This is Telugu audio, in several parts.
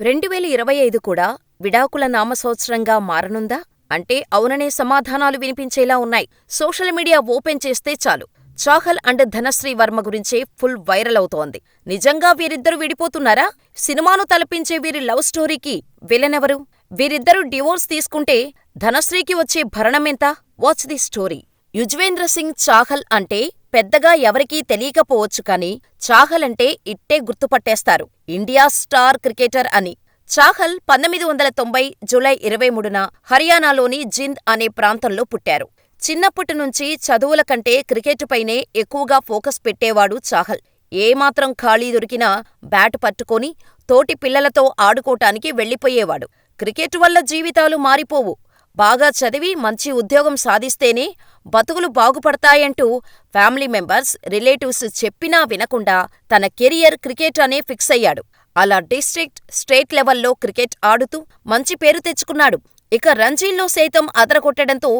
రెండువేల ఇరవై ఐదు కూడా విడాకుల నామ సంవత్సరంగా మారనుందా? అంటే అవుననే సమాధానాలు వినిపించేలా ఉన్నాయి. సోషల్ మీడియా ఓపెన్ చేస్తే చాలు చాహల్ అండ్ ధనశ్రీ వర్మ గురించే ఫుల్ వైరల్ అవుతోంది. నిజంగా వీరిద్దరూ విడిపోతున్నారా? సినిమాను తలపించే వీరి లవ్ స్టోరీకి విలనెవరు? వీరిద్దరూ డివోర్స్ తీసుకుంటే ధనశ్రీకి వచ్చే భరణమెంత? Watch the story. Yuzvendra Singh Chahal అంటే పెద్దగా ఎవరికీ తెలియకపోవచ్చు కానీ చాహల్ అంటే ఇట్టే గుర్తుపట్టేస్తారు ఇండియా స్టార్ క్రికెటర్ అని. చాహల్ పంతొమ్మిది వందల తొంభై జూలై ఇరవై మూడున హర్యానాలోని జింద్ అనే ప్రాంతంలో పుట్టారు. చిన్నప్పటి నుంచి చదువుల కంటే క్రికెటుపైనే ఎక్కువగా ఫోకస్ పెట్టేవాడు చాహల్. ఏమాత్రం ఖాళీ దొరికినా బ్యాట్ పట్టుకొని తోటి పిల్లలతో ఆడుకోటానికి వెళ్ళిపోయేవాడు. క్రికెట్ వల్ల జీవితాలు మారిపోవు. బాగా చదివి మంచి ఉద్యోగం సాధిస్తేనే బతుకులు బాగుపడతాయంటూ ఫ్యామిలీ మెంబర్స్, రిలేటివ్స్ చెప్పినా వినకుండా తన కెరియర్ క్రికెట్ అనే ఫిక్సయ్యాడు. అలా డిస్ట్రిక్ట్, స్టేట్ లెవెల్లో క్రికెట్ ఆడుతూ మంచి పేరు తెచ్చుకున్నాడు. ఇక రంజీల్లో సైతం అదరగొట్టడంతో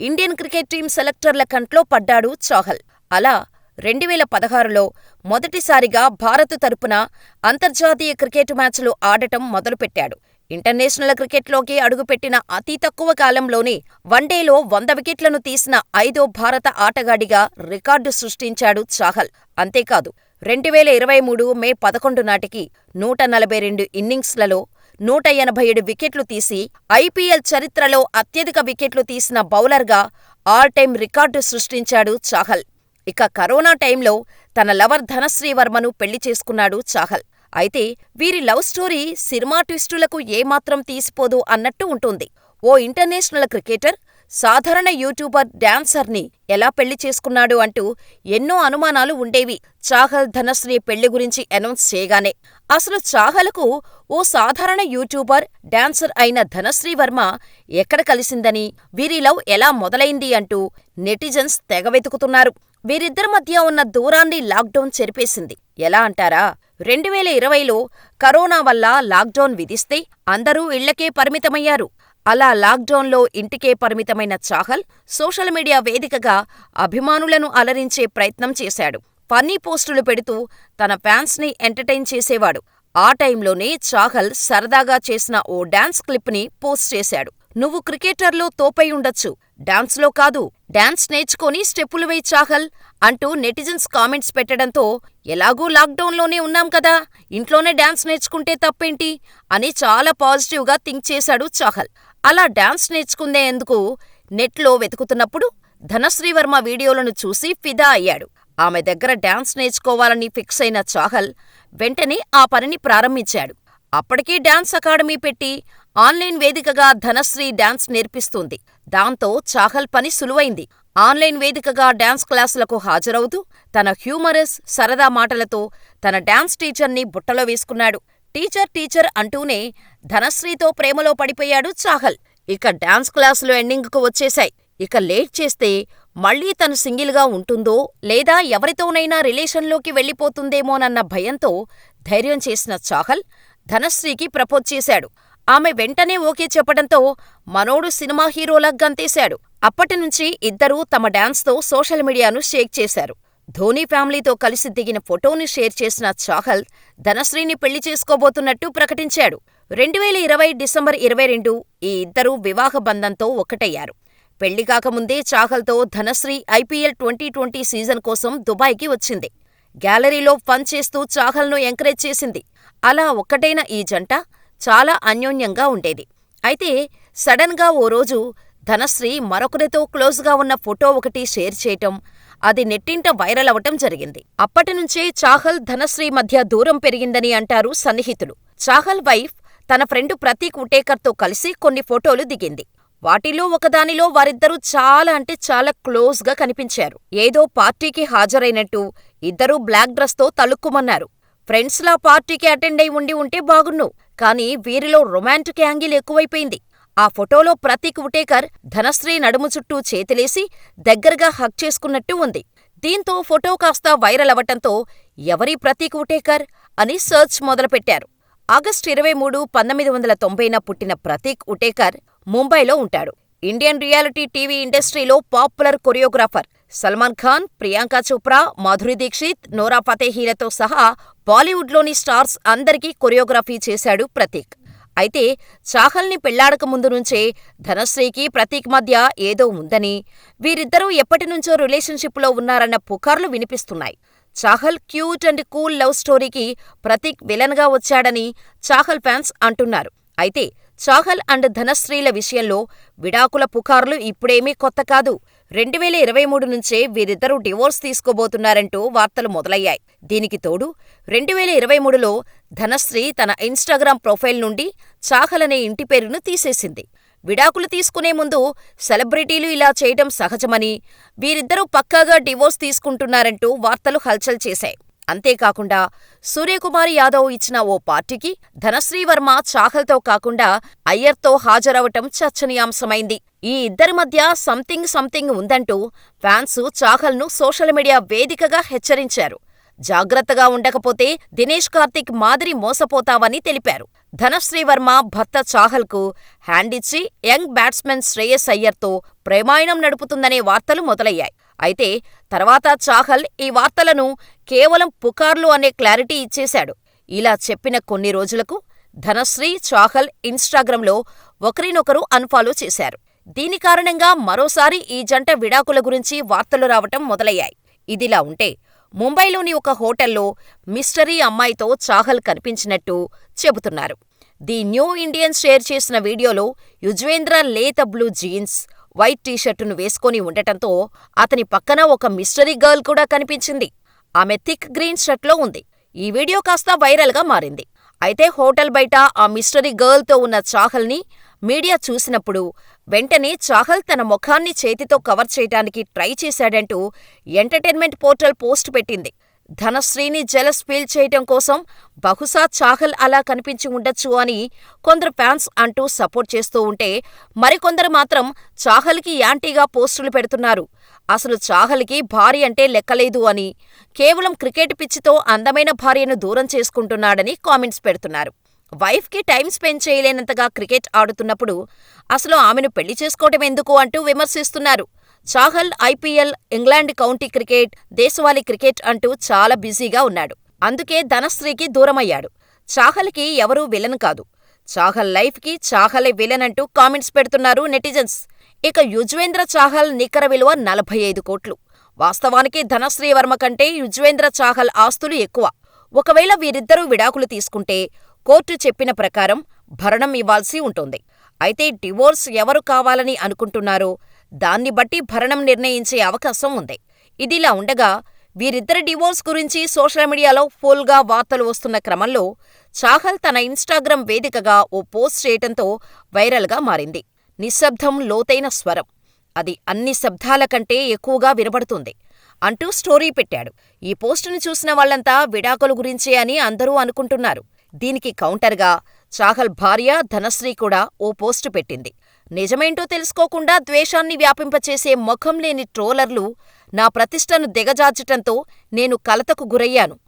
ఇండియన్ క్రికెట్ టీం సెలెక్టర్ల కంట్లో పడ్డాడు చాహల్. అలా రెండువేల పదహారులో మొదటిసారిగా భారత్ తరపున అంతర్జాతీయ క్రికెట్ మ్యాచ్లు ఆడటం మొదలుపెట్టాడు. ఇంటర్నేషనల్ క్రికెట్లోకి అడుగుపెట్టిన అతి తక్కువ కాలంలోనే వన్డేలో వంద వికెట్లను తీసిన ఐదో భారత ఆటగాడిగా రికార్డు సృష్టించాడు చాహల్. అంతేకాదు రెండువేల ఇరవై మూడు మే పదకొండు నాటికి నూట నలభై రెండు ఇన్నింగ్స్లలో నూట ఎనభై ఏడు వికెట్లు తీసి ఐపీఎల్ చరిత్రలో అత్యధిక వికెట్లు తీసిన బౌలర్గా ఆల్ టైమ్ రికార్డు సృష్టించాడు చాహల్. ఇక కరోనా టైంలో తన లవర్ ధనశ్రీ వర్మను పెళ్ళి చేసుకున్నాడు చాహల్. అయితే వీరి లవ్ స్టోరీ సినిమా ట్విస్టులకు ఏమాత్రం తీసిపోదు అన్నట్టు ఉంటుంది. ఓ ఇంటర్నేషనల్ క్రికెటర్ సాధారణ యూట్యూబర్, డాన్సర్ని ఎలా పెళ్ళి చేసుకున్నాడు అంటూ ఎన్నో అనుమానాలు ఉండేవి చాహల్ ధనశ్రీ పెళ్ళి గురించి అనౌన్స్ చేయగానే. అసలు చాహల్కు ఓ సాధారణ యూట్యూబర్, డాన్సర్ అయిన ధనశ్రీ వర్మ ఎక్కడ కలిసిందని, వీరి లవ్ ఎలా మొదలైంది అంటూ నెటిజన్స్ తెగ వెతుకుతున్నారు. వీరిద్దరి మధ్య ఉన్న దూరాన్ని లాక్డౌన్ చెరిపేసింది. ఎలా అంటారా? రెండువేల ఇరవైలో కరోనా వల్ల లాక్డౌన్ విధిస్తే అందరూ ఇళ్ళకే పరిమితమయ్యారు. అలా లాక్డౌన్లో ఇంటికే పరిమితమైన చాహల్ సోషల్ మీడియా వేదికగా అభిమానులను అలరించే ప్రయత్నం చేశాడు. ఫన్నీ పోస్టులు పెడుతూ తన ఫ్యాన్స్ని ఎంటర్టైన్ చేసేవాడు. ఆ టైంలోనే చాహల్ సరదాగా చేసిన ఓ డాన్స్ క్లిప్ని పోస్ట్ చేశాడు. నువ్వు క్రికెటర్లో తోపై ఉండొచ్చు, డాన్స్లో కాదు. డాన్స్ నేర్చుకొని స్టెప్పులు వేయి చాహల్ అంటూ నెటిజన్స్ కామెంట్స్ పెట్టడంతో ఎలాగూ లాక్డౌన్లోనే ఉన్నాం కదా, ఇంట్లోనే డాన్స్ నేర్చుకుంటే తప్పేంటి అని చాలా పాజిటివ్గా థింక్ చేశాడు చాహల్. అలా డాన్స్ నేర్చుకుందేందుకు నెట్లో వెతుకుతున్నప్పుడు ధనశ్రీ వర్మ వీడియోలను చూసి ఫిదా అయ్యాడు. ఆమె దగ్గర డాన్స్ నేర్చుకోవాలని ఫిక్సైన చాహల్ వెంటనే ఆ పనిని ప్రారంభించాడు. అప్పటికే డాన్స్ అకాడమీ పెట్టి ఆన్లైన్ వేదికగా ధనశ్రీ డాన్స్ నేర్పిస్తుంది. దాంతో చాహల్ పని సులువైంది. ఆన్లైన్ వేదికగా డాన్స్ క్లాసులకు హాజరవుతూ తన హ్యూమరస్, సరదా మాటలతో తన డాన్స్ టీచర్ని బుట్టలో వేసుకున్నాడు. టీచర్ టీచర్ అంటూనే ధనశ్రీతో ప్రేమలో పడిపోయాడు చాహల్. ఇక డాన్స్ క్లాసులు ఎండింగ్కు వచ్చేశాయి. ఇక లేట్ చేస్తే మళ్ళీ తను సింగిల్గా ఉంటుందో లేదా ఎవరితోనైనా రిలేషన్లోకి వెళ్ళిపోతుందేమోనన్న భయంతో ధైర్యం చేసిన చాహల్ ధనశ్రీకి ప్రపోజ్ చేశాడు. ఆమె వెంటనే ఓకే చెప్పడంతో మనోడు సినిమా హీరోలా గంతేశాడు. అప్పటినుంచి ఇద్దరూ తమ డాన్స్తో సోషల్ మీడియాను షేక్ చేశారు. ధోనీ ఫ్యామిలీతో కలిసి దిగిన ఫోటోని షేర్ చేసిన చాహల్ ధనశ్రీని పెళ్ళి చేసుకోబోతున్నట్టు ప్రకటించాడు. రెండువేల ఇరవై డిసెంబర్ ఇరవై రెండు ఈ ఇద్దరూ వివాహ బంధంతో ఒక్కటయ్యారు. పెళ్ళి కాకముందే చాహల్తో Dhanashree IPL twenty twenty season కోసం దుబాయ్కి వచ్చింది. గ్యాలరీలో ఫన్ చేస్తూ చాహల్ను ఎంకరేజ్ చేసింది. అలా ఒక్కటైన ఈ జంట చాలా అన్యోన్యంగా ఉండేది. అయితే సడన్గా ఓ రోజు ధనశ్రీ మరొకరితో క్లోజ్గా ఉన్న ఫోటో ఒకటి షేర్ చేయటం, అది నెట్టింట వైరల్ అవటం జరిగింది. అప్పటినుంచే చాహల్, ధనశ్రీ మధ్య దూరం పెరిగిందని అంటారు సన్నిహితులు. చాహల్ వైఫ్ తన ఫ్రెండ్ ప్రతీక్ ఉటేకర్తో కలిసి కొన్ని ఫోటోలు దిగింది. వాటిలో ఒకదానిలో వారిద్దరూ చాలా అంటే చాలా క్లోజ్గా కనిపించారు. ఏదో పార్టీకి హాజరైనట్టు ఇద్దరూ బ్లాక్ డ్రెస్తో తళుక్కుమన్నారు. ఫ్రెండ్స్లా పార్టీకి అటెండై ఉండి ఉంటే బాగున్ను. కానీ వీరిలో రొమాంటిక్ యాంగిల్ ఎక్కువైపోయింది. ఆ ఫోటోలో ప్రతీక్ ఉటేకర్ ధనశ్రీ నడుము చుట్టూ చేతులేసి దగ్గరగా హగ్ చేసుకున్నట్టు ఉంది. దీంతో ఫోటో కాస్త వైరల్ అవటంతో ఎవరీ ప్రతీక్ ఉటేకర్ అని సర్చ్ మొదలుపెట్టారు. ఆగస్టు ఇరవై మూడు, పంతొమ్మిది వందల తొంభైన పుట్టిన ప్రతీక్ ఉటేకర్ ముంబైలో ఉంటాడు. ఇండియన్ రియాలిటీ టీవీ ఇండస్ట్రీలో popular choreographer. Salman Khan, Priyanka Chopra, Madhuri Dixit, Nora ఫతేహీలతో సహా బాలీవుడ్లోని స్టార్స్ అందరికీ కొరియోగ్రఫీ చేశాడు ప్రతీక్. అయితే చాహల్ని పెళ్ళాడక ముందు నుంచే ధనశ్రీకి ప్రతీక్ మధ్య ఏదో ఉందని, వీరిద్దరూ ఎప్పటినుంచో రిలేషన్షిప్లో ఉన్నారన్న పుకార్లు వినిపిస్తున్నాయి. Chahal cute and cool love స్టోరీకి ప్రతీక్ విలన్గా వచ్చాడని చాహల్ ఫ్యాన్స్ అంటున్నారు. అయితే చాహల్ అండ్ ధనశ్రీల విషయంలో విడాకుల పుకార్లు ఇప్పుడేమీ కొత్త కాదు. రెండువేల ఇరవై మూడు నుంచే వీరిద్దరూ డివోర్స్ తీసుకోబోతున్నారంటూ వార్తలు మొదలయ్యాయి. దీనికి తోడు రెండువేల ఇరవై మూడులో ధనశ్రీ తన ఇన్స్టాగ్రామ్ ప్రొఫైల్ నుండి చాహలనే ఇంటి పేరును తీసేసింది. విడాకులు తీసుకునే ముందు సెలబ్రిటీలు ఇలా చేయడం సహజమని, వీరిద్దరూ పక్కాగా డివోర్స్ తీసుకుంటున్నారంటూ వార్తలు హల్చల్ చేశాయి. అంతేకాకుండా సూర్యకుమార్ యాదవ్ ఇచ్చిన ఓ పార్టీకి ధనశ్రీవర్మ చాహల్తో కాకుండా అయ్యర్తో హాజరవటం చర్చనీయాంశమైంది. ఈ ఇద్దరి మధ్య సంథింగ్ సంథింగ్ ఉందంటూ ఫ్యాన్స్ చాహల్ను సోషల్ మీడియా వేదికగా హెచ్చరించారు. జాగ్రత్తగా ఉండకపోతే దినేష్ కార్తిక్ మాదిరి మోసపోతావని తెలిపారు. ధనశ్రీవర్మ భర్త చాహల్కు హ్యాండిచ్చి యంగ్ బ్యాట్స్మెన్ శ్రేయస్ అయ్యర్తో ప్రేమాయణం నడుపుతుందనే వార్తలు మొదలయ్యాయి. అయితే తర్వాత చాహల్ ఈ వార్తలను కేవలం పుకార్లు అనే క్లారిటీ ఇచ్చేశాడు. ఇలా చెప్పిన కొన్ని రోజులకు ధనశ్రీ, చాహల్ ఇన్స్టాగ్రామ్లో ఒకరినొకరు అన్ఫాలో చేశారు. దీని కారణంగా మరోసారి ఈ జంట విడాకుల గురించి వార్తలు రావటం మొదలయ్యాయి. ఇదిలా ఉంటే ముంబైలోని ఒక హోటల్లో మిస్టరీ అమ్మాయితో చాహల్ కనిపించినట్టు చెబుతున్నారు. ది న్యూ ఇండియన్ షేర్ చేసిన వీడియోలో యుజ్వేంద్ర లేత బ్లూ జీన్స్, వైట్ టీషర్టును వేసుకొని ఉండటంతో అతని పక్కన ఒక మిస్టరీ గర్ల్ కూడా కనిపించింది. ఆమె థిక్ గ్రీన్ షర్ట్లో ఉంది. ఈ వీడియో కాస్త వైరల్గా మారింది. అయితే హోటల్ బయట ఆ మిస్టరీ గర్ల్తో ఉన్న చాహల్ని మీడియా చూసినప్పుడు వెంటనే చాహల్ తన ముఖాన్ని చేతితో కవర్ చేయటానికి ట్రై చేశాడంటూ ఎంటర్టైన్మెంట్ పోర్టల్ పోస్ట్ పెట్టింది. ధనశ్రీని జెలస్ ఫీల్ చేయటం కోసం బహుశా చాహల్ అలా కనిపించి ఉండొచ్చు అని కొందరు ఫ్యాన్స్ అంటూ సపోర్ట్ చేస్తూ ఉంటే, మరికొందరు మాత్రం చాహల్కి యాంటీగా పోస్టులు పెడుతున్నారు. అసలు చాహల్కి భార్య అంటే లెక్కలేదు అని, కేవలం క్రికెట్ పిచ్చితో అందమైన భార్యను దూరం చేసుకుంటున్నాడని కామెంట్స్ పెడుతున్నారు. వైఫ్కి టైం స్పెండ్ చేయలేనంతగా క్రికెట్ ఆడుతున్నప్పుడు అసలు ఆమెను పెళ్ళి చేసుకోవటమెందుకు అంటూ విమర్శిస్తున్నారు. Chahal IPL, England county cricket, దేశవాళీ క్రికెట్ అంటూ చాలా బిజీగా ఉన్నాడు. అందుకే ధనశ్రీకి దూరమయ్యాడు. చాహల్కి ఎవరూ విలన్ కాదు. చాహల్ లైఫ్కి చాహలే విలన్ అంటూ కామెంట్స్ పెడుతున్నారు నెటిజన్స్. ఇక యుజ్వేంద్ర చాహల్ నికర విలువ నలభై ఐదు కోట్లు. వాస్తవానికి ధనశ్రీ వర్మ కంటే యుజ్వేంద్ర చాహల్ ఆస్తులు ఎక్కువ. ఒకవేళ వీరిద్దరూ విడాకులు తీసుకుంటే కోర్టు చెప్పిన ప్రకారం భరణం ఇవ్వాల్సి ఉంటుంది. అయితే డివోర్స్ ఎవరు కావాలని అనుకుంటున్నారో దాన్ని బట్టి భరణం నిర్ణయించే అవకాశం ఉంది. ఇదిలా ఉండగా వీరిద్దరి డివోర్స్ గురించి సోషల్ మీడియాలో ఫుల్గా వార్తలు వస్తున్న క్రమంలో చాహల్ తన ఇన్స్టాగ్రామ్ వేదికగా ఓ పోస్ట్ చేయటంతో వైరల్గా మారింది. నిశ్శబ్దం లోతైన స్వరం. అది అన్ని శబ్దాల కంటే ఎక్కువగా వినబడుతుంది అంటూ స్టోరీ పెట్టాడు. ఈ పోస్టుని చూసిన వాళ్ళంతా విడాకుల గురించే అని అందరూ అనుకుంటున్నారు. దీనికి కౌంటర్గా చాహల్ భార్య ధనశ్రీ కూడా ఓ పోస్టు పెట్టింది. నిజమేంటో తెలుసుకోకుండా ద్వేషాన్ని వ్యాపింపచేసే ముఖం లేని ట్రోలర్లు నా ప్రతిష్టను దిగజార్చటంతో నేను కలతకు గురయ్యాను.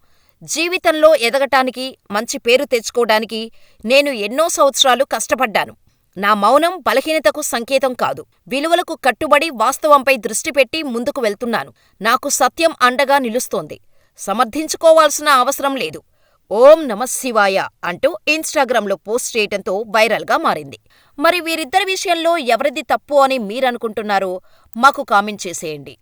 జీవితంలో ఎదగటానికి, మంచి పేరు తెచ్చుకోడానికి నేను ఎన్నో సంవత్సరాలు కష్టపడ్డాను. నా మౌనం బలహీనతకు సంకేతం కాదు. విలువలకు కట్టుబడి వాస్తవంపై దృష్టి పెట్టి ముందుకు వెళ్తున్నాను. నాకు సత్యం అండగా నిలుస్తోంది. సమర్థించుకోవాల్సిన అవసరం లేదు. ఓం నమఃశివాయ అంటూ ఇన్స్టాగ్రామ్లో పోస్ట్ చేయటంతో వైరల్గా మారింది. మరి వీరిద్దరి విషయంలో ఎవరిది తప్పు అని మీరనుకుంటున్నారో మాకు కామెంట్ చేసేయండి.